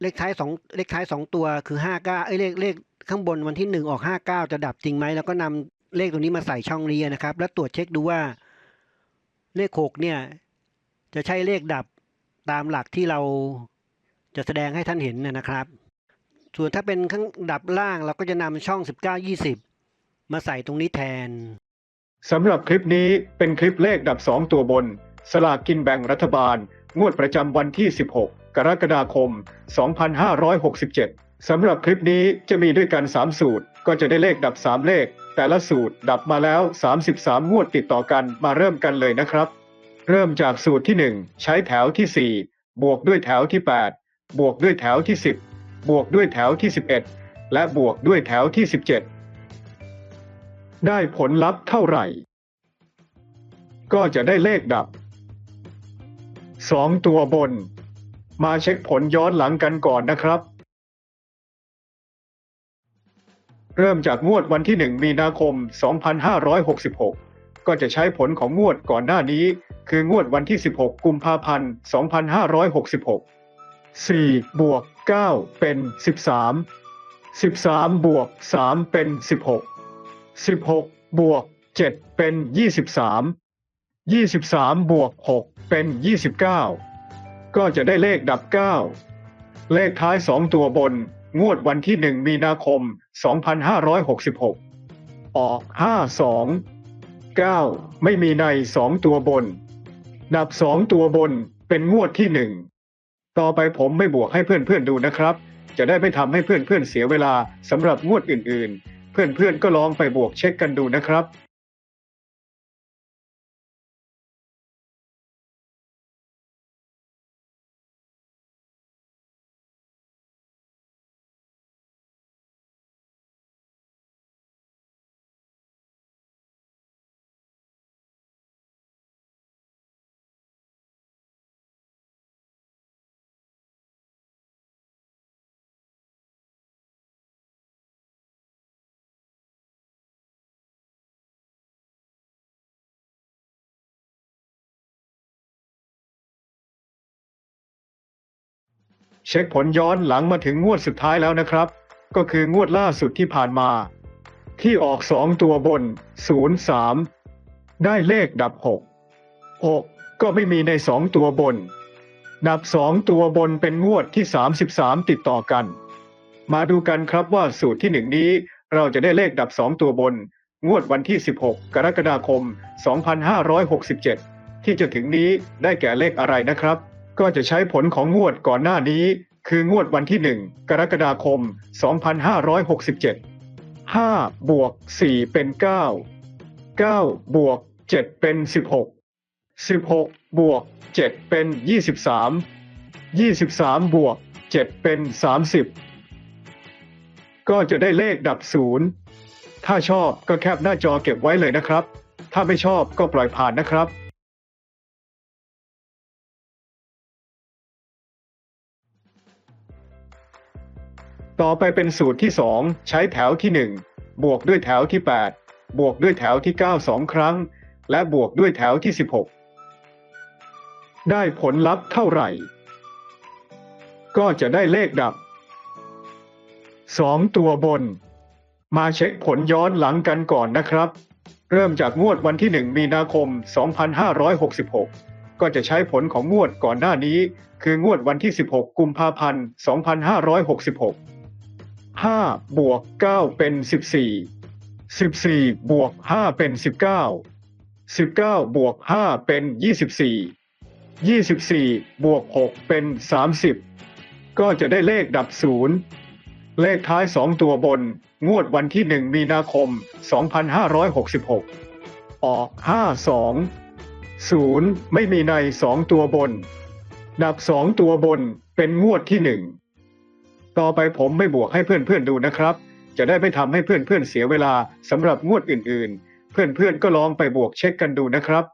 เลขท้ายสองเลขท้ายสองตัวคือ59เอ้ยเลขเลขข้างบนวันที่1ออก59จะดับจริงไหมแล้วก็นำเลขตรงนี้มาใส่ช่องนี้นะครับ แล้วตรวจเช็คดูว่าเลข6เนี่ย จะใช่เลขดับตามหลักที่เราจะแสดงให้ท่านเห็นนะครับ ส่วนถ้าเป็นข้างดับล่างเราก็จะนำช่อง 19 20 มาใส่ตรงนี้แทนสำหรับคลิปนี้เป็นคลิปเลขดับ 2 ตัวบน สลากกินแบ่งรัฐบาล งวดประจำวันที่ 16 กรกฎาคม 2567 สำหรับคลิปนี้จะมีด้วยกัน 3 สูตร ก็จะได้เลขดับ 3 เลข แต่ละสูตรดับมาแล้ว 33 งวดติดต่อกันมาเริ่มกันเลยนะครับ เริ่มจากสูตรที่ 1 ใช้แถวที่ 4 บวกด้วยแถวที่ 8 บวกด้วยแถวที่ 10 บวกด้วยแถวที่ 11 และบวกด้วยแถวที่ 17 ได้ผลลัพธ์เท่าไหร่ ก็จะได้เลขดับ 2 ตัวบน มาเช็คผลย้อนหลังกันก่อนนะครับ เริ่มจากงวดวันที่ 1 มีนาคม 2566 ก็จะใช้ผลของงวดก่อนหน้านี้ คืองวดวันที่ 16 กุมภาพันธ์ 2566 4 บวก 9 เป็น 13 13 บวก 3 เป็น 16 16 บวก 7 เป็น 23 23 บวก 6 เป็น 29 ก็จะได้เลขดับ9เลขท้าย2ตัวบน งวดวันที่1มีนาคม 2566 ออก 52 9 ไม่มีใน2ตัวบน ดับ2ตัวบนเป็นงวดที่1ต่อไปผมไม่บวกให้เพื่อนๆดูนะครับ จะได้ไม่ทำให้เพื่อนๆเสียเวลาสำหรับงวดอื่นๆ เพื่อนๆก็ลองไปบวกเช็คกันดูนะครับ เช็คผลย้อนหลังมาถึงงวดสุดท้ายแล้วนะครับ ก็คืองวดล่าสุดที่ผ่านมา ที่ออกสองตัวบนศูนย์สามได้เลขดับหกหกก็ไม่มีในสองตัวบน ดับสองตัวบนเป็นงวดที่สามสิบสามติดต่อกัน มาดูกันครับว่าสูตรที่หนึ่งนี้เราจะได้เลขดับสองตัวบน งวดวันที่ 16 กรกฎาคม 2567 ที่จะถึงนี้ได้แก่เลขอะไรนะครับ ก็จะใช้ผลของงวดก่อนหน้านี้ คืองวดวันที่ 1 กรกฎาคม 2567 5 บวก 4 เป็น 9 9 บวก 7 เป็น 16 16 บวก 7 เป็น 23 23 บวก 7 เป็น 30 ก็จะได้เลขดับศูนย์ถ้าชอบก็แคปหน้าจอเก็บไว้เลยนะครับ ถ้าไม่ชอบก็ปล่อยผ่านนะครับ ต่อไปเป็นสูตรที่ 2 ใช้แถวที่ 1 บวกด้วยแถวที่ 8 บวกด้วยแถวที่9สองครั้ง และบวกด้วยแถวที่ 16 ได้ผลลัพธ์เท่าไหร่ ก็จะได้เลขดับ 2 ตัวบน มาเช็คผลย้อนหลังกันก่อนนะครับ เริ่มจากงวดวันที่ 1 มีนาคม 2566ก็จะใช้ผลของงวดก่อนหน้านี้ คืองวดวันที่ 16 กุมภาพันธ์ 2566 5บวก9เป็น14 14บวก5เป็น19 19บวก5เป็น24 24บวก6เป็น30ก็จะได้เลขดับ0เลขท้าย2ตัวบน งวดวันที่1มีนาคม 2566 ออก 52 0 ไม่มีใน2ตัวบน ดับ2ตัวบนเป็นงวดที่1 ต่อไปผมไม่บวกให้เพื่อนๆดูนะครับ จะได้ไม่ทำให้เพื่อนๆเสียเวลาสำหรับงวดอื่นๆ เพื่อนๆก็ลองไปบวกเช็คกันดูนะครับ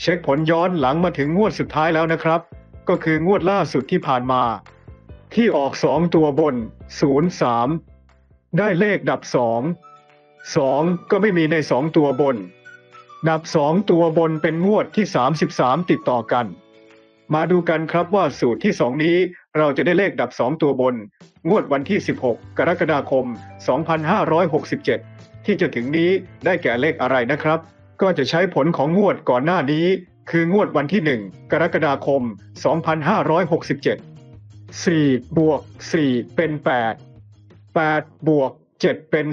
เช็คผลย้อนหลังมาถึงงวดสุดท้ายแล้วนะครับ ก็คืองวดล่าสุดที่ผ่านมา ที่ออก2ตัวบน 03 ได้เลขดับ2 2ก็ไม่มีใน2ตัวบน ดับ2ตัวบนเป็นงวดที่ 33 ติดต่อกัน มาดูกันครับว่าสูตรที่2นี้เราจะได้เลขดับ2ตัวบน งวดวันที่ 16 กรกฎาคม 2567 ที่จะถึงนี้ได้แก่เลขอะไรนะครับ ก็จะใช้ผลของงวดก่อนหน้านี้ คืองวดวันที่ 1 กรกฎาคม 2567 4 บวก 4 เป็น 8 8 บวก 7 เป็น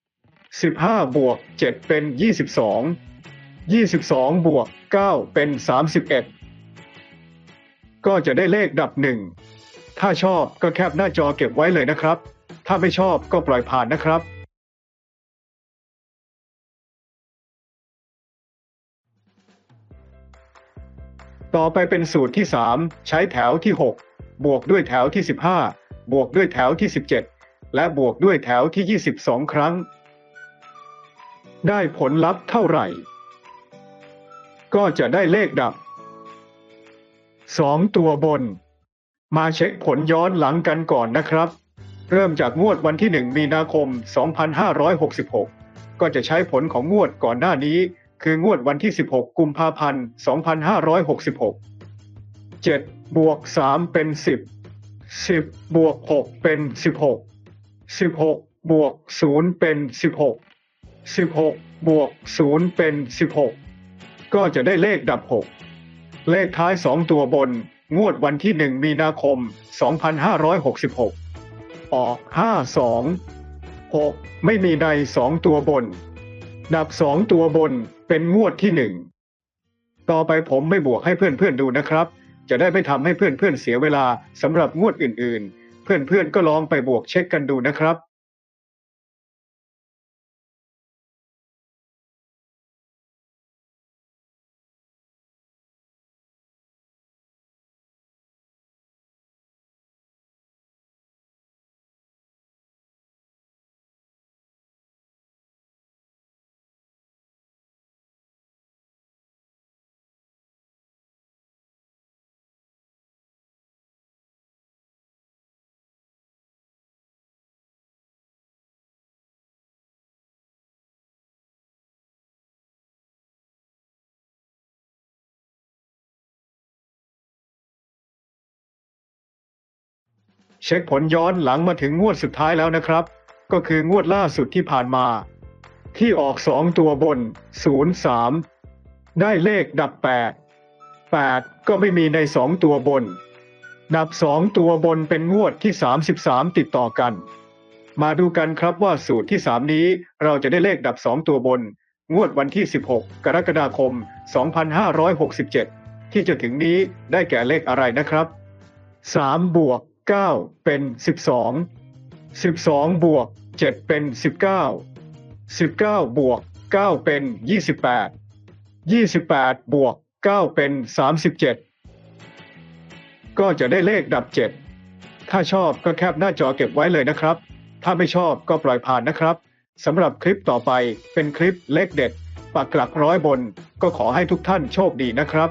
15 15 บวก 7 เป็น 22 22 บวก 9 เป็น 31 ก็จะได้เลขดับ1ถ้าชอบก็แคปหน้าจอเก็บไว้เลยนะครับ ถ้าไม่ชอบก็ปล่อยผ่านนะครับ ต่อไปเป็นสูตรที่ 3 ใช้แถวที่ 6 บวกด้วยแถวที่ 15 บวกด้วยแถวที่ 17 และบวกด้วยแถวที่ 22 ครั้ง ได้ผลลัพธ์เท่าไหร่ ก็จะได้เลขดับ 2 ตัวบน มาเช็คผลย้อนหลังกันก่อนนะครับ เริ่มจากงวดวันที่ 1 มีนาคม 2566 ก็จะใช้ผลของงวดก่อนหน้านี้ คืองวดวันที่ 16 กุมภาพันธ์ 2566 7 บวก 3 เป็น 10 10 บวก 6 เป็น 16 16 บวก 0 เป็น 16 16 บวก 0 เป็น 16 ก็จะได้เลขดับ 6 เลขท้าย 2 ตัวบน งวดวันที่ 1 มีนาคม 2566 ออก 52 6 ไม่มีใน 2 ตัวบนดับ2ตัวบน เป็นงวดที่หนึ่ง ต่อไปผมไม่บวกให้เพื่อนๆดูนะครับ จะได้ไม่ทำให้เพื่อนๆเสียเวลาสำหรับงวดอื่นๆ เพื่อนๆก็ลองไปบวกเช็คกันดูนะครับ ช็คผลย้อนหลังมาถึงงวดสุดท้ายแล้วนะครับ ก็คืองวดล่าสุดที่ผ่านมา ที่ออกสองตัวบน 03 ได้เลขดับ 8 8 ก็ไม่มีในสองตัวบน ดับสองตัวบนเป็นงวดที่ 33 ติดต่อกัน มาดูกันครับว่าสูตรที่ 3 นี้เราจะได้เลขดับ2ตัวบน งวดวันที่ 16 กรกฎาคม 2567 ที่จะถึงนี้ได้แก่เลขอะไรนะครับ 3 บวก 9 เป็น 12 12 บวก 7 เป็น 19 19 บวก 9 เป็น 28 28 บวก 9 เป็น 37 ก็จะได้เลขดับ 7 ถ้าชอบก็แคปหน้าจอเก็บไว้เลยนะครับ ถ้าไม่ชอบก็ปล่อยผ่านนะครับสำหรับคลิปต่อไปเป็นคลิปเลขเด็ดปักหลักร้อยบน ก็ขอให้ทุกท่านโชคดีนะครับ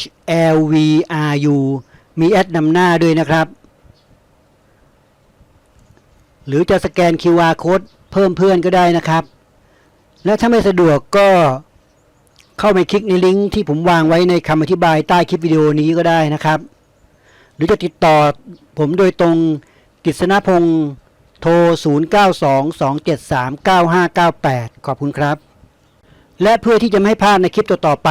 HLVRU มีแอดนำหน้าด้วยนะครับ หรือจะสแกน QR Code เพิ่มเพื่อนก็ได้นะครับ และถ้าไม่สะดวกก็เข้าไปคลิกในลิงก์ที่ผมวางไว้ในคำอธิบายใต้คลิปวิดีโอนี้ก็ได้นะครับ หรือจะติดต่อผมโดยตรงกฤษณพงศ์โทร 0922739598 ขอบคุณครับ และเพื่อที่จะไม่ให้พลาดในคลิปต่อๆไป